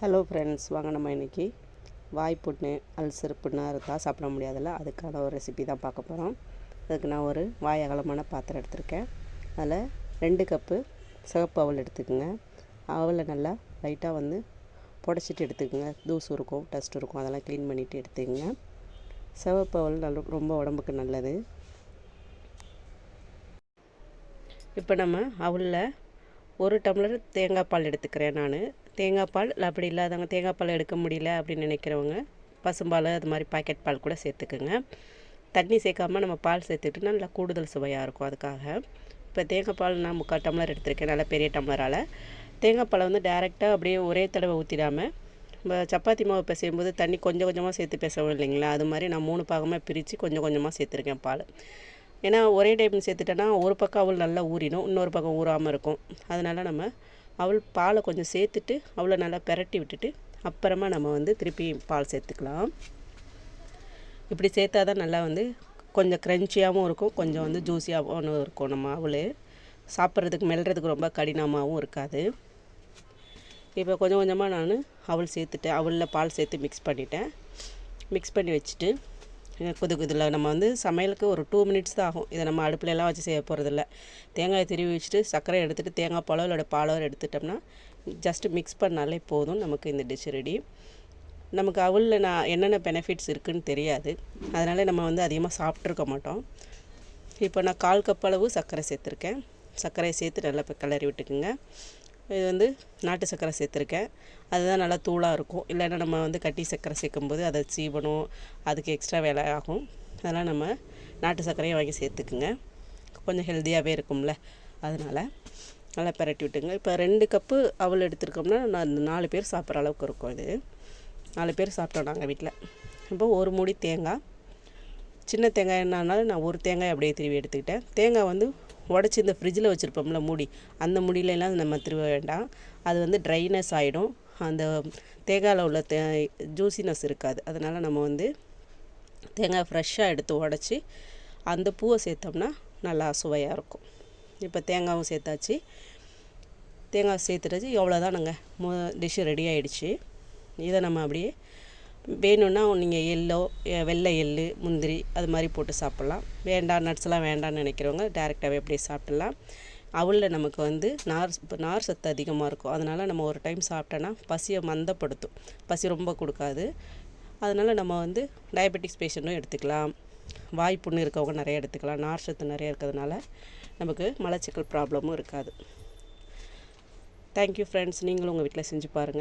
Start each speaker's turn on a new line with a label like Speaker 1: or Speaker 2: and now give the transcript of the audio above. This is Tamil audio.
Speaker 1: ஹலோ ஃப்ரெண்ட்ஸ் வாங்க நம்ம இன்றைக்கி வாய்ப்புண்ணு அல்சர் புண்ணாக இருக்கா சாப்பிட முடியாதுல்ல? அதுக்கான ஒரு ரெசிபி தான் பார்க்க போகிறோம் அதுக்கு நான் ஒரு வாய் அகலமான பாத்திரம் எடுத்திருக்கேன். அதில் ரெண்டு கப்பு சிவப்பு அவல் எடுத்துக்கோங்க. அவலை நல்லா லைட்டாக வந்து புடச்சிட்டு எடுத்துக்கோங்க. தூசு இருக்கும் டஸ்ட் இருக்கும் அதெல்லாம் க்ளீன் பண்ணிவிட்டு எடுத்துக்கோங்க. சிவப்பு அவல் நல்ல ரொம்ப உடம்புக்கு நல்லது. இப்போ நம்ம அவலில் ஒரு டம்ளர் தேங்காய் பால் எடுத்துக்கிறேன் நான். தேங்காய் பால் அப்படி இல்லாதவங்க தேங்காய் பால் எடுக்க முடியல அப்படின்னு நினைக்கிறவங்க பசும்பால் அது மாதிரி பாக்கெட் பால் கூட சேர்த்துக்குங்க. தண்ணி சேர்க்காம நம்ம பால் சேர்த்துக்கிட்டு நல்லா கூடுதல் சுவையாக இருக்கும் அதுக்காக. இப்போ தேங்காய் பால் நான் முக்கால் டம்ளர் எடுத்திருக்கேன் நல்லா பெரிய டம்ளரால். தேங்காய் பாலை வந்து டேரெக்டாக அப்படியே ஒரே தடவை ஊற்றிடாமல் நம்ம சப்பாத்தி மாவு பிசையும்போது தண்ணி கொஞ்சம் கொஞ்சமாக சேர்த்து பிசவும் இல்லைங்களா? அது மாதிரி நான் மூணு பாகமாக பிரித்து கொஞ்சம் கொஞ்சமாக சேர்த்துருக்கேன் பால். ஏன்னா ஒரே டைம் சேர்த்துட்டோன்னா ஒரு பக்கம் அவள் நல்லா ஊறிடும் இன்னொரு பக்கம் ஊறாமல் இருக்கும். அதனால் நம்ம அவள் பாலை கொஞ்சம் சேர்த்துட்டு அவளை நல்லா பெரட்டி விட்டுட்டு அப்புறமா நம்ம வந்து திருப்பி பால் சேர்த்துக்கலாம். இப்படி சேர்த்தா தான் நல்லா வந்து கொஞ்சம் க்ரன்ச்சியாகவும் இருக்கும் கொஞ்சம் வந்து ஜூஸியாகவும் இருக்கும் நம்ம அவள். சாப்பிட்றதுக்கு மெல்றதுக்கு ரொம்ப கடினமாகவும் இருக்காது. இப்போ கொஞ்சம் கொஞ்சமாக நான் அவள் சேர்த்துட்டேன் அவளில் பால் சேர்த்து மிக்ஸ் பண்ணிட்டேன். மிக்ஸ் பண்ணி வச்சுட்டு கொது இதில் நம்ம வந்து சமையலுக்கு ஒரு டூ மினிட்ஸ் தான் ஆகும். இதை நம்ம அடுப்புலலாம் வச்சு செய்ய போகிறதில்ல தேங்காயை திருவி வச்சுட்டு சர்க்கரை எடுத்துகிட்டு தேங்காய் பாலோ இல்லை பாலோ எடுத்துட்டோம்னா ஜஸ்ட்டு மிக்ஸ் பண்ணாலே போதும் நமக்கு இந்த டிஷ் ரெடி நமக்கு அவளில் நான் என்னென்ன பெனிஃபிட்ஸ் இருக்குதுன்னு தெரியாது. அதனால் நம்ம வந்து அதிகமாக சாப்பிட்ருக்க மாட்டோம். இப்போ நான் கால் கப் அளவு சர்க்கரை சேர்த்துருக்கேன். சர்க்கரையை சேர்த்து நல்லா இப்போ கிளறி விட்டுக்குங்க. இது வந்து நாட்டு சர்க்கரை சேர்த்துருக்கேன். அதுதான் நல்லா தூளாக இருக்கும். இல்லைன்னா நம்ம வந்து கட்டி சர்க்கரை சேர்க்கும்போது அதை சீவணும். அதுக்கு எக்ஸ்ட்ரா வேலை ஆகும். அதெல்லாம் நம்ம நாட்டு சர்க்கரையை வாங்கி சேர்த்துக்குங்க. கொஞ்சம் ஹெல்த்தியாகவே இருக்கும்ல. அதனால் நல்லா பரட்டி விட்டுங்க. இப்போ ரெண்டு கப்பு அவள் எடுத்துருக்கோம்னா நான் நாலு பேர் சாப்பிட்ற அளவுக்கு இருக்கும் இது. நாலு பேர் சாப்பிட்டோம் நாங்கள் வீட்டில் இப்போ ஒரு மூடி தேங்காய். சின்ன தேங்காய் என்னன்னாலும் நான் ஒரு தேங்காய் அப்படியே திருவி எடுத்துக்கிட்டேன். தேங்காய் வந்து உடச்சி இந்த ஃப்ரிட்ஜில் வச்சுருப்போம்ல மூடி அந்த மூடியிலலாம் நம்ம திருவ வேண்டாம். அது வந்து ட்ரைனஸ் ஆகிடும் அந்த தேங்காயில் உள்ள தே ஜூசினஸ் இருக்காது. அதனால் நம்ம வந்து தேங்காய் ஃப்ரெஷ்ஷாக எடுத்து உடச்சி அந்த பூவை சேர்த்தோம்னா நல்லா சுவையாக இருக்கும். இப்போ தேங்காயும் சேர்த்தாச்சு. தேங்காய் சேர்த்துட்டாச்சு எவ்வளோதானுங்க நாங்கள் மு டிஷ்ஷு ரெடி ஆகிடுச்சு இதை நம்ம அப்படியே வேணும்னா நீங்கள் எள்ளோ வெள்ளை எள் முந்திரி அது மாதிரி போட்டு சாப்பிட்லாம். வேண்டாம் நட்ஸ்லாம் வேண்டாம்னு நினைக்கிறவங்க டேரெக்டாகவே அப்படியே சாப்பிட்லாம். அவளில் நமக்கு வந்து நார் நார் சத்து அதிகமாக இருக்கும். அதனால் நம்ம ஒரு டைம் சாப்பிட்டோன்னா பசியை மந்தப்படுத்தும். பசி ரொம்ப கொடுக்காது. அதனால் நம்ம வந்து டயபெட்டிக்ஸ் பேஷண்ட்டும் எடுத்துக்கலாம். வாய்ப்புண்ணு இருக்கவங்க நிறைய எடுத்துக்கலாம். நார் சத்து நிறைய இருக்கிறதுனால நமக்கு மலச்சிக்கல் ப்ராப்ளமும் இருக்காது. தேங்க்யூ ஃப்ரெண்ட்ஸ் நீங்களும் உங்கள் வீட்டில் செஞ்சு பாருங்கள்